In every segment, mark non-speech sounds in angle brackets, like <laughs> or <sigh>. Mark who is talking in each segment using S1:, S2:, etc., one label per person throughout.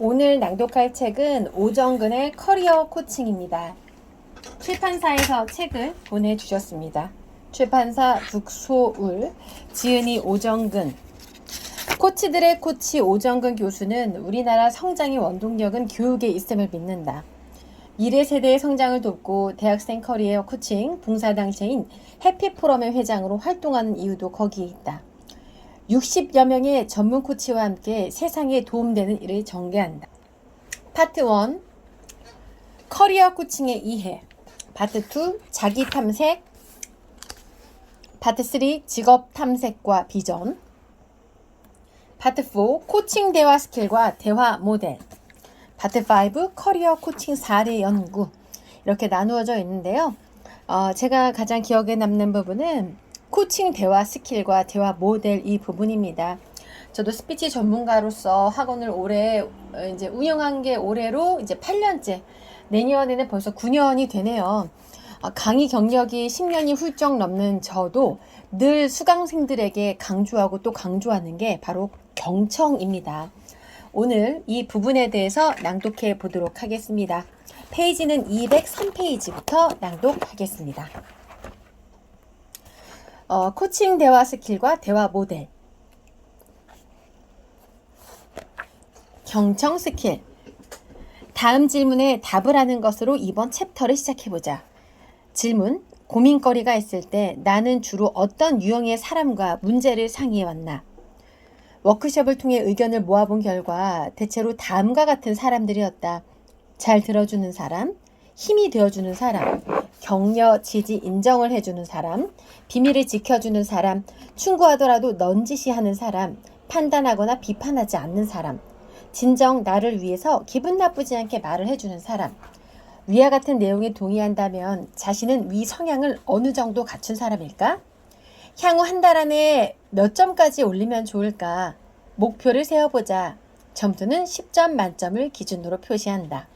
S1: 오늘 낭독할 책은 오정근의 커리어 코칭입니다. 출판사에서 책을 보내주셨습니다. 출판사 북소울, 지은이 오정근. 코치들의 코치 오정근 교수는 우리나라 성장의 원동력은 교육에 있음을 믿는다. 미래 세대의 성장을 돕고 대학생 커리어 코칭 봉사 단체인 해피포럼의 회장으로 활동하는 이유도 거기에 있다. 60여 명의 전문 코치와 함께 세상에 도움되는 일을 전개한다. 파트 1 커리어 코칭의 이해. 파트 2 자기 탐색. 파트 3 직업 탐색과 비전. 파트 4 코칭 대화 스킬과 대화 모델. 파트 5 커리어 코칭 사례 연구. 이렇게 나누어져 있는데요. 어, 제가 가장 기억에 남는 부분은 코칭 대화 스킬과 대화 모델 이 부분입니다. 저도 스피치 전문가로서 학원을 올해 어, 이제 운영한 게 올해로 이제 8년째 내년에는 벌써 9년이 되네요. 아, 강의 경력이 10년이 훌쩍 넘는 저도 늘 수강생들에게 강조하고 또 강조하는 게 바로 경청입니다. 오늘 이 부분에 대해서 낭독해 보도록 하겠습니다. 페이지는 203페이지부터 낭독하겠습니다. 어, 코칭 대화 스킬과 대화 모델. 경청 스킬. 다음 질문에 답을 하는 것으로 이번 챕터를 시작해보자. 질문. 고민거리가 있을 때 나는 주로 어떤 유형의 사람과 문제를 상의해왔나? 워크숍을 통해 의견을 모아본 결과 대체로 다음과 같은 사람들이었다. 잘 들어주는 사람, 힘이 되어주는 사람, 격려, 지지, 인정을 해주는 사람, 비밀을 지켜주는 사람, 충고하더라도 넌지시하는 사람, 판단하거나 비판하지 않는 사람, 진정 나를 위해서 기분 나쁘지 않게 말을 해주는 사람. 위와 같은 내용에 동의한다면 자신은 위 성향을 어느 정도 갖춘 사람일까? 향후 한 달 안에 몇 점까지 올리면 좋을까? 목표를 세워보자. 점수는 10점 만점을 기준으로 표시한다.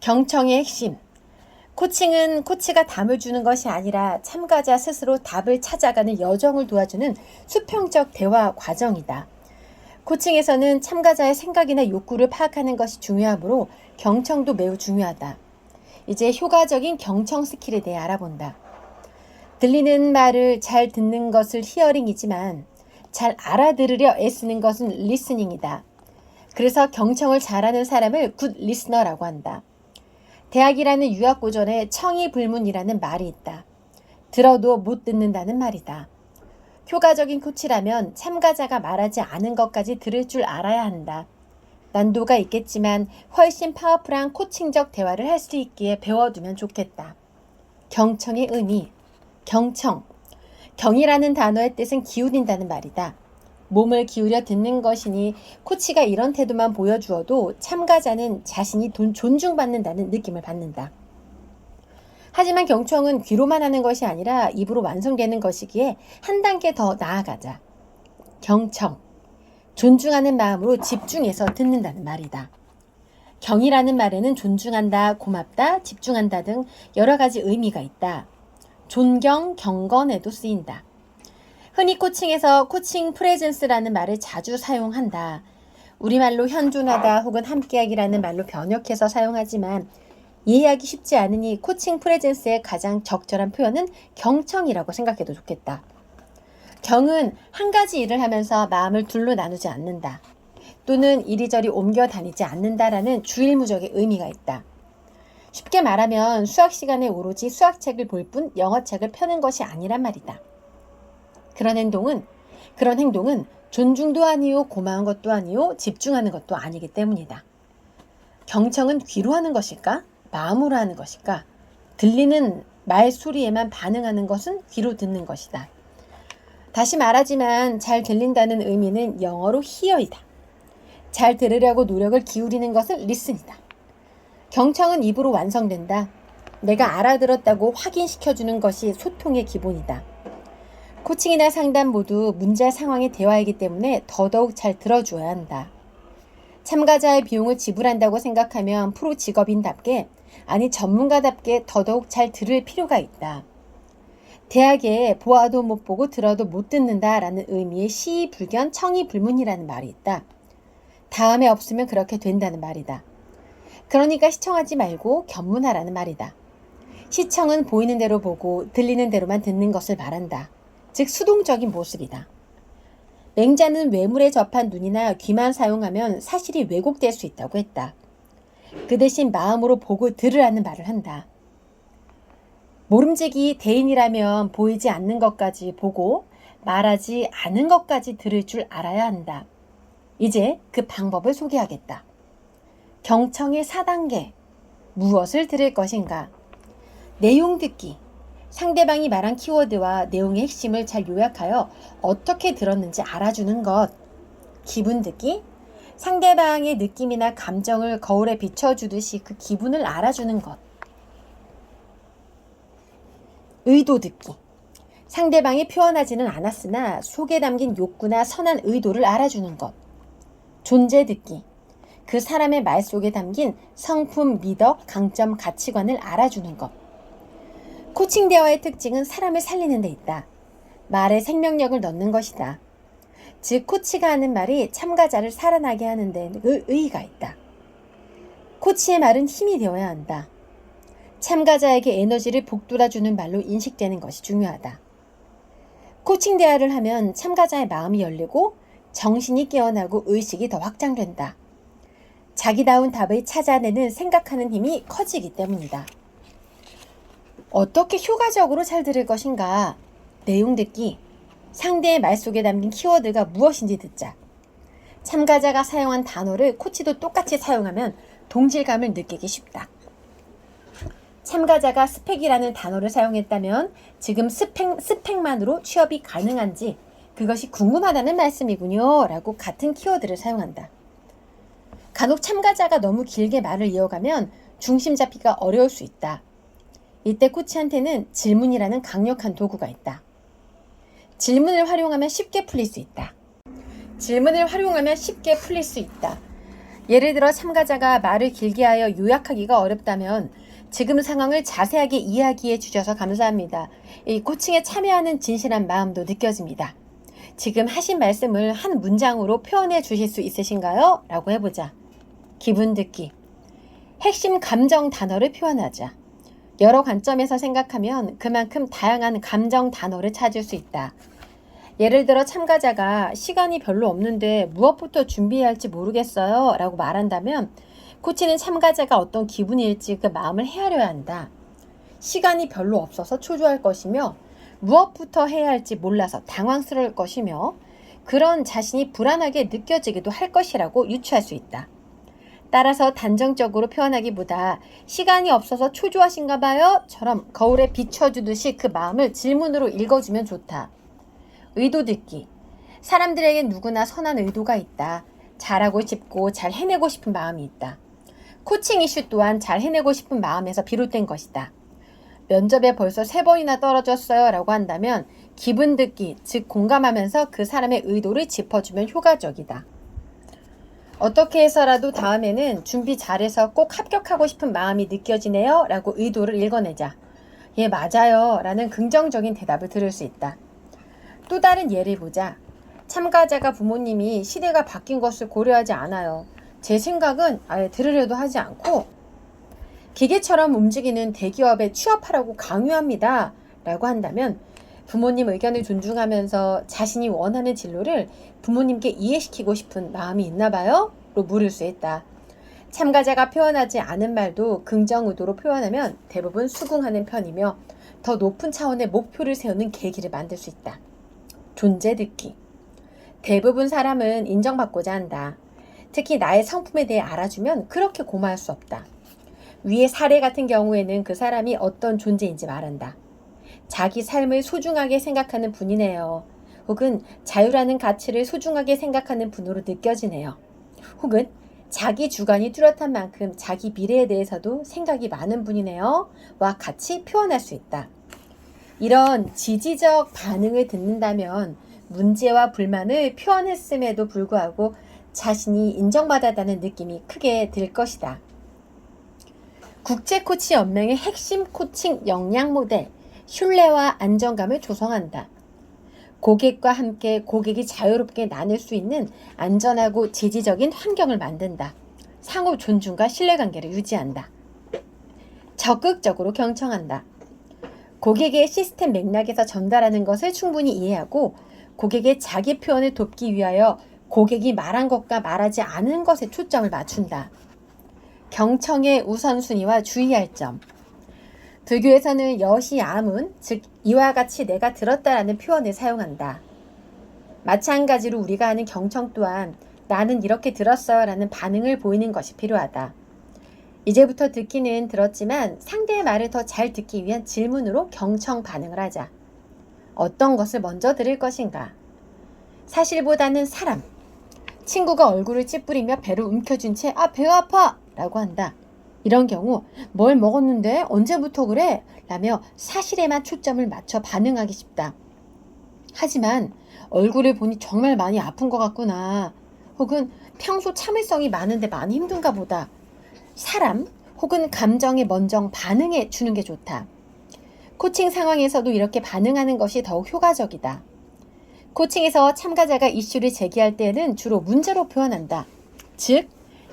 S1: 경청의 핵심. 코칭은 코치가 답을 주는 것이 아니라 참가자 스스로 답을 찾아가는 여정을 도와주는 수평적 대화 과정이다. 코칭에서는 참가자의 생각이나 욕구를 파악하는 것이 중요하므로 경청도 매우 중요하다. 이제 효과적인 경청 스킬에 대해 알아본다. 들리는 말을 잘 듣는 것을 히어링이지만 잘 알아들으려 애쓰는 것은 리스닝이다. 그래서 경청을 잘하는 사람을 굿 리스너라고 한다. 대학이라는 유학고전에 청의불문이라는 말이 있다. 들어도 못 듣는다는 말이다. 효과적인 코치라면 참가자가 말하지 않은 것까지 들을 줄 알아야 한다. 난도가 있겠지만 훨씬 파워풀한 코칭적 대화를 할 수 있기에 배워두면 좋겠다. 경청의 의미, 경청. 경이라는 단어의 뜻은 기울인다는 말이다. 몸을 기울여 듣는 것이니 코치가 이런 태도만 보여주어도 참가자는 자신이 돈, 존중받는다는 느낌을 받는다. 하지만 경청은 귀로만 하는 것이 아니라 입으로 완성되는 것이기에 한 단계 더 나아가자. 경청. 존중하는 마음으로 집중해서 듣는다는 말이다. 경이라는 말에는 존중한다, 고맙다, 집중한다 등 여러 가지 의미가 있다. 존경, 경건에도 쓰인다. 흔히 코칭에서 코칭 프레젠스라는 말을 자주 사용한다. 우리말로 현존하다 혹은 함께하기라는 말로 번역해서 사용하지만 이해하기 쉽지 않으니 코칭 프레젠스의 가장 적절한 표현은 경청이라고 생각해도 좋겠다. 경은 한 가지 일을 하면서 마음을 둘로 나누지 않는다. 또는 이리저리 옮겨 다니지 않는다라는 주일무적의 의미가 있다. 쉽게 말하면 수학 시간에 오로지 수학책을 볼 뿐 영어책을 펴는 것이 아니란 말이다. 그런 행동은 그런 행동은 존중도 아니요 고마운 것도 아니요 집중하는 것도 아니기 때문이다. 경청은 귀로 하는 것일까? 마음으로 하는 것일까? 들리는 말 소리에만 반응하는 것은 귀로 듣는 것이다. 다시 말하지만 잘 들린다는 의미는 영어로 hear이다. 잘 들으려고 노력을 기울이는 것은 listen이다. 경청은 입으로 완성된다. 내가 알아들었다고 확인시켜주는 것이 소통의 기본이다. 코칭이나 상담 모두 문제 상황의 대화이기 때문에 더더욱 잘 들어줘야 한다. 참가자의 비용을 지불한다고 생각하면 프로 직업인답게, 아니 전문가답게 더더욱 잘 들을 필요가 있다. 대학에 보아도 못 보고 들어도 못 듣는다라는 의미의 시불견 청이불문이라는 말이 있다. 다음에 없으면 그렇게 된다는 말이다. 그러니까 시청하지 말고 견문하라는 말이다. 시청은 보이는 대로 보고 들리는 대로만 듣는 것을 말한다. 즉 수동적인 모습이다. 맹자는 외물에 접한 눈이나 귀만 사용하면 사실이 왜곡될 수 있다고 했다. 그 대신 마음으로 보고 들으라는 말을 한다. 모름지기 대인이라면 보이지 않는 것까지 보고 말하지 않은 것까지 들을 줄 알아야 한다. 이제 그 방법을 소개하겠다. 경청의 4단계. 무엇을 들을 것인가? 내용 듣기. 상대방이 말한 키워드와 내용의 핵심을 잘 요약하여 어떻게 들었는지 알아주는 것. 기분 듣기. 상대방의 느낌이나 감정을 거울에 비춰주듯이 그 기분을 알아주는 것. 의도 듣기. 상대방이 표현하지는 않았으나 속에 담긴 욕구나 선한 의도를 알아주는 것. 존재 듣기. 그 사람의 말 속에 담긴 성품, 미덕, 강점, 가치관을 알아주는 것. 코칭 대화의 특징은 사람을 살리는 데 있다. 말에 생명력을 넣는 것이다. 즉, 코치가 하는 말이 참가자를 살아나게 하는 데 의의가 있다. 코치의 말은 힘이 되어야 한다. 참가자에게 에너지를 북돋아주는 말로 인식되는 것이 중요하다. 코칭 대화를 하면 참가자의 마음이 열리고 정신이 깨어나고 의식이 더 확장된다. 자기다운 답을 찾아내는 생각하는 힘이 커지기 때문이다. 어떻게 효과적으로 잘 들을 것인가? 내용 듣기. 상대의 말 속에 담긴 키워드가 무엇인지 듣자. 참가자가 사용한 단어를 코치도 똑같이 사용하면 동질감을 느끼기 쉽다. 참가자가 스펙이라는 단어를 사용했다면 지금 스펙, 스펙만으로 취업이 가능한지 그것이 궁금하다는 말씀이군요. 라고 같은 키워드를 사용한다. 간혹 참가자가 너무 길게 말을 이어가면 중심 잡기가 어려울 수 있다. 이때 코치한테는 질문이라는 강력한 도구가 있다. 질문을 활용하면 쉽게 풀릴 수 있다. 질문을 활용하면 쉽게 풀릴 수 있다. 예를 들어 참가자가 말을 길게 하여 요약하기가 어렵다면 지금 상황을 자세하게 이야기해 주셔서 감사합니다. 이 코칭에 참여하는 진실한 마음도 느껴집니다. 지금 하신 말씀을 한 문장으로 표현해 주실 수 있으신가요? 라고 해보자. 기분 듣기. 핵심 감정 단어를 표현하자. 여러 관점에서 생각하면 그만큼 다양한 감정 단어를 찾을 수 있다. 예를 들어 참가자가 시간이 별로 없는데 무엇부터 준비해야 할지 모르겠어요. 라고 말한다면 코치는 참가자가 어떤 기분일지 그 마음을 헤아려야 한다. 시간이 별로 없어서 초조할 것이며 무엇부터 해야 할지 몰라서 당황스러울 것이며 그런 자신이 불안하게 느껴지기도 할 것이라고 유추할 수 있다. 따라서 단정적으로 표현하기보다 시간이 없어서 초조하신가 봐요? 처럼 거울에 비춰주듯이 그 마음을 질문으로 읽어주면 좋다. 의도 듣기. 사람들에겐 누구나 선한 의도가 있다. 잘하고 싶고 잘 해내고 싶은 마음이 있다. 코칭 이슈 또한 잘 해내고 싶은 마음에서 비롯된 것이다. 면접에 벌써 세 번이나 떨어졌어요 라고 한다면 기분 듣기, 즉 공감하면서 그 사람의 의도를 짚어주면 효과적이다. 어떻게 해서라도 다음에는 준비 잘해서 꼭 합격하고 싶은 마음이 느껴지네요 라고 의도를 읽어내자. 예, 맞아요 라는 긍정적인 대답을 들을 수 있다. 또 다른 예를 보자. 참가자가 부모님이 시대가 바뀐 것을 고려하지 않아요. 제 생각은 아예 들으려도 하지 않고 기계처럼 움직이는 대기업에 취업하라고 강요합니다. 라고 한다면 부모님 의견을 존중하면서 자신이 원하는 진로를 부모님께 이해시키고 싶은 마음이 있나 봐요? 로 물을 수 있다. 참가자가 표현하지 않은 말도 긍정 의도로 표현하면 대부분 수긍하는 편이며 더 높은 차원의 목표를 세우는 계기를 만들 수 있다. 존재 듣기. 대부분 사람은 인정받고자 한다. 특히 나의 성품에 대해 알아주면 그렇게 고마울 수 없다. 위의 사례 같은 경우에는 그 사람이 어떤 존재인지 말한다. 자기 삶을 소중하게 생각하는 분이네요. 혹은 자유라는 가치를 소중하게 생각하는 분으로 느껴지네요. 혹은 자기 주관이 뚜렷한 만큼 자기 미래에 대해서도 생각이 많은 분이네요. 와 같이 표현할 수 있다. 이런 지지적 반응을 듣는다면 문제와 불만을 표현했음에도 불구하고 자신이 인정받았다는 느낌이 크게 들 것이다. 국제 코치 연맹의 핵심 코칭 역량 모델, 신뢰와 안정감을 조성한다. 고객과 함께 고객이 자유롭게 나눌 수 있는 안전하고 지지적인 환경을 만든다. 상호 존중과 신뢰관계를 유지한다. 적극적으로 경청한다. 고객의 시스템 맥락에서 전달하는 것을 충분히 이해하고 고객의 자기 표현을 돕기 위하여 고객이 말한 것과 말하지 않은 것에 초점을 맞춘다. 경청의 우선순위와 주의할 점. 불교에서는 여시 암은 즉 이와 같이 내가 들었다라는 표현을 사용한다. 마찬가지로 우리가 하는 경청 또한 나는 이렇게 들었어라는 반응을 보이는 것이 필요하다. 이제부터 듣기는 들었지만 상대의 말을 더 잘 듣기 위한 질문으로 경청 반응을 하자. 어떤 것을 먼저 들을 것인가? 사실보다는 사람. 친구가 얼굴을 찌푸리며 배를 움켜쥔 채, 아, 배가 아파! 라고 한다. 이런 경우, 뭘 먹었는데? 언제부터 그래? 라며 사실에만 초점을 맞춰 반응하기 쉽다. 하지만 얼굴을 보니 정말 많이 아픈 것 같구나. 혹은 평소 참을성이 많은데 많이 힘든가 보다. 사람 혹은 감정에 먼저 반응해 주는 게 좋다. 코칭 상황에서도 이렇게 반응하는 것이 더욱 효과적이다. 코칭에서 참가자가 이슈를 제기할 때는 주로 문제로 표현한다. 즉,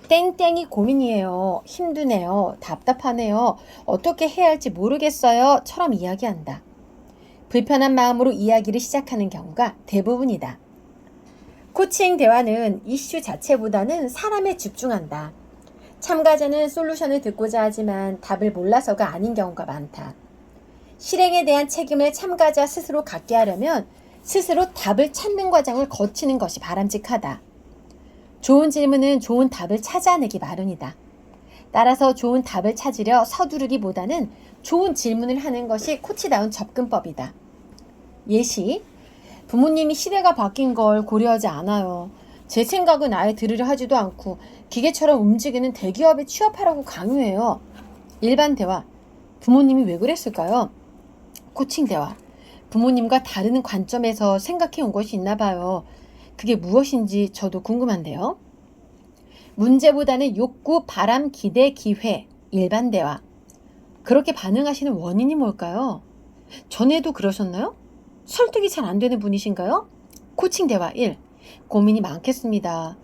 S1: 땡땡이 고민이에요. 힘드네요. 답답하네요. 어떻게 해야 할지 모르겠어요. 처럼 이야기한다. 불편한 마음으로 이야기를 시작하는 경우가 대부분이다. 코칭 대화는 이슈 자체보다는 사람에 집중한다. 참가자는 솔루션을 듣고자 하지만 답을 몰라서가 아닌 경우가 많다. 실행에 대한 책임을 참가자 스스로 갖게 하려면 스스로 답을 찾는 과정을 거치는 것이 바람직하다. 좋은 질문은 좋은 답을 찾아내기 마련이다. 따라서 좋은 답을 찾으려 서두르기보다는 좋은 질문을 하는 것이 코치다운 접근법이다. 예시, 부모님이 시대가 바뀐 걸 고려하지 않아요. 제 생각은 아예 들으려 하지도 않고 기계처럼 움직이는 대기업에 취업하라고 강요해요. 일반 대화. 부모님이 왜 그랬을까요? 코칭 대화. 부모님과 다른 관점에서 생각해 온 것이 있나 봐요. 그게 무엇인지 저도 궁금한데요. 문제보다는 욕구, 바람, 기대, 기회. 일반 대화. 그렇게 반응하시는 원인이 뭘까요? 전에도 그러셨나요? 설득이 잘 안 되는 분이신가요? 코칭 대화 1. 고민이 많겠습니다.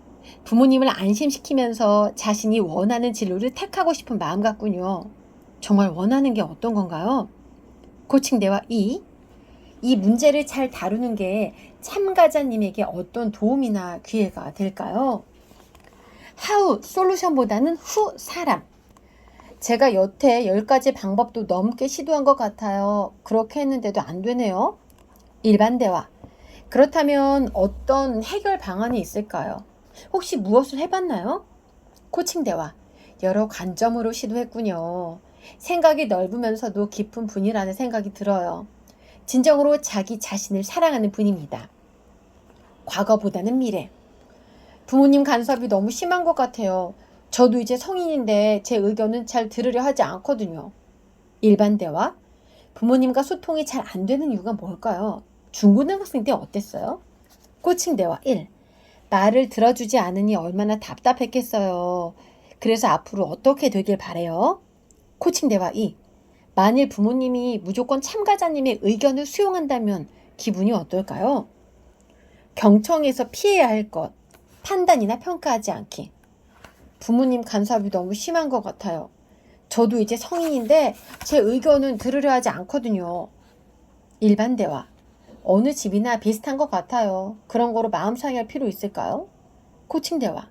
S1: 부모님을 안심시키면서 자신이 원하는 진로를 택하고 싶은 마음 같군요. 정말 원하는 게 어떤 건가요? 코칭 대화 2. 이 문제를 잘 다루는 게 참가자님에게 어떤 도움이나 기회가 될까요? 하우 솔루션보다는 후 사람. 제가 여태 10가지 방법도 넘게 시도한 것 같아요. 그렇게 했는데도 안 되네요. 일반 대화. 그렇다면 어떤 해결 방안이 있을까요? 혹시 무엇을 해봤나요? 코칭 대화. 여러 관점으로 시도했군요. 생각이 넓으면서도 깊은 분이라는 생각이 들어요. 진정으로 자기 자신을 사랑하는 분입니다. 과거보다는 미래. 부모님 간섭이 너무 심한 것 같아요. 저도 이제 성인인데 제 의견은 잘 들으려 하지 않거든요. 일반 대화. 부모님과 소통이 잘 안 되는 이유가 뭘까요? 중고등학생 때 어땠어요? 코칭 대화 1. 말을 들어주지 않으니 얼마나 답답했겠어요. 그래서 앞으로 어떻게 되길 바래요? 코칭 대화 2. 만일 부모님이 무조건 참가자님의 의견을 수용한다면 기분이 어떨까요? 경청에서 피해야 할 것, 판단이나 평가하지 않기. 부모님 간섭이 너무 심한 것 같아요. 저도 이제 성인인데 제 의견은 들으려 하지 않거든요. 일반 대화. 어느 집이나 비슷한 것 같아요. 그런 거로 마음 상할 필요 있을까요? 코칭 대화.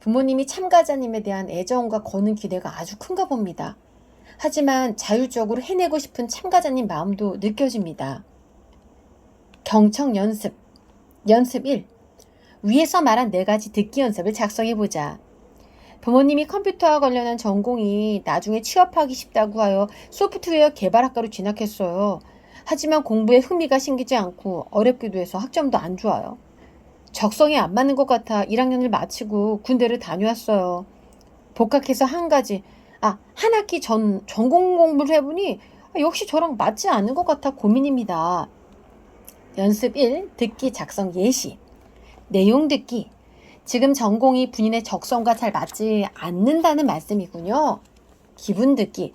S1: 부모님이 참가자님에 대한 애정과 거는 기대가 아주 큰가 봅니다. 하지만 자율적으로 해내고 싶은 참가자님 마음도 느껴집니다. 경청 연습. 연습 1. 위에서 말한 네 가지 듣기 연습을 작성해 보자. 부모님이 컴퓨터와 관련한 전공이 나중에 취업하기 쉽다고 하여 소프트웨어 개발학과로 진학했어요. 하지만 공부에 흥미가 생기지 않고 어렵기도 해서 학점도 안 좋아요. 적성에 안 맞는 것 같아 1학년을 마치고 군대를 다녀왔어요. 복학해서 한 가지, 아, 한 학기 전 전공 공부를 해보니 역시 저랑 맞지 않는 것 같아 고민입니다. 연습 1. 듣기 작성 예시. 내용 듣기. 지금 전공이 본인의 적성과 잘 맞지 않는다는 말씀이군요. 기분 듣기.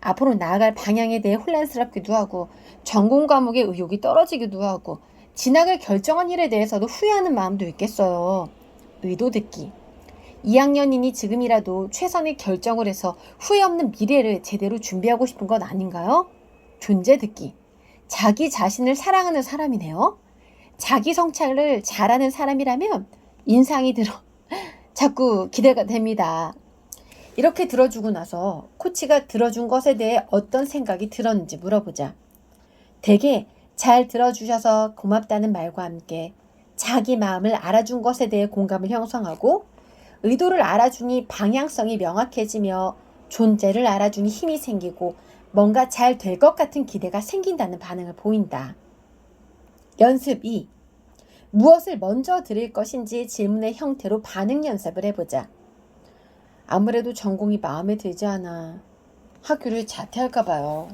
S1: 앞으로 나아갈 방향에 대해 혼란스럽기도 하고 전공 과목의 의욕이 떨어지기도 하고 진학을 결정한 일에 대해서도 후회하는 마음도 있겠어요. 의도 듣기. 2학년이니 지금이라도 최선의 결정을 해서 후회 없는 미래를 제대로 준비하고 싶은 건 아닌가요? 존재 듣기. 자기 자신을 사랑하는 사람이네요. 자기 성찰을 잘하는 사람이라면 인상이 들어 <laughs> 자꾸 기대가 됩니다. 이렇게 들어주고 나서 코치가 들어준 것에 대해 어떤 생각이 들었는지 물어보자. 대개 잘 들어주셔서 고맙다는 말과 함께 자기 마음을 알아준 것에 대해 공감을 형성하고 의도를 알아주니 방향성이 명확해지며 존재를 알아주니 힘이 생기고 뭔가 잘 될 것 같은 기대가 생긴다는 반응을 보인다. 연습 2. 무엇을 먼저 드릴 것인지 질문의 형태로 반응 연습을 해보자. 아무래도 전공이 마음에 들지 않아. 학교를 자퇴할까 봐요.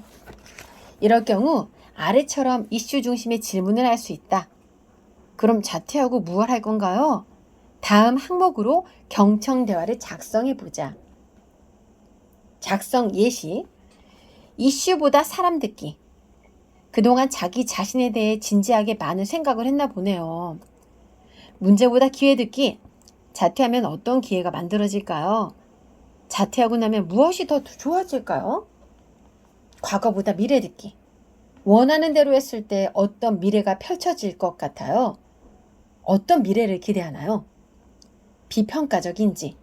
S1: 이럴 경우 아래처럼 이슈 중심의 질문을 할 수 있다. 그럼 자퇴하고 무얼 할 건가요? 다음 항목으로 경청 대화를 작성해 보자. 작성 예시. 이슈보다 사람 듣기. 그동안 자기 자신에 대해 진지하게 많은 생각을 했나 보네요. 문제보다 기회 듣기. 자퇴하면 어떤 기회가 만들어질까요? 자퇴하고 나면 무엇이 더 좋아질까요? 과거보다 미래 듣기. 원하는 대로 했을 때 어떤 미래가 펼쳐질 것 같아요? 어떤 미래를 기대하나요? 비평가적인지.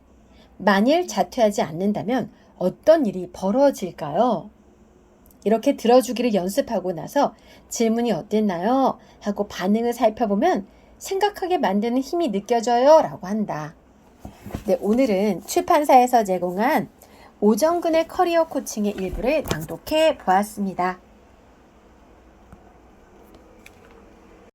S1: 만일 자퇴하지 않는다면 어떤 일이 벌어질까요? 이렇게 들어주기를 연습하고 나서 질문이 어땠나요? 하고 반응을 살펴보면 생각하게 만드는 힘이 느껴져요. 라고 한다. 네, 오늘은 출판사에서 제공한 오정근의 커리어 코칭의 일부를 낭독해 보았습니다.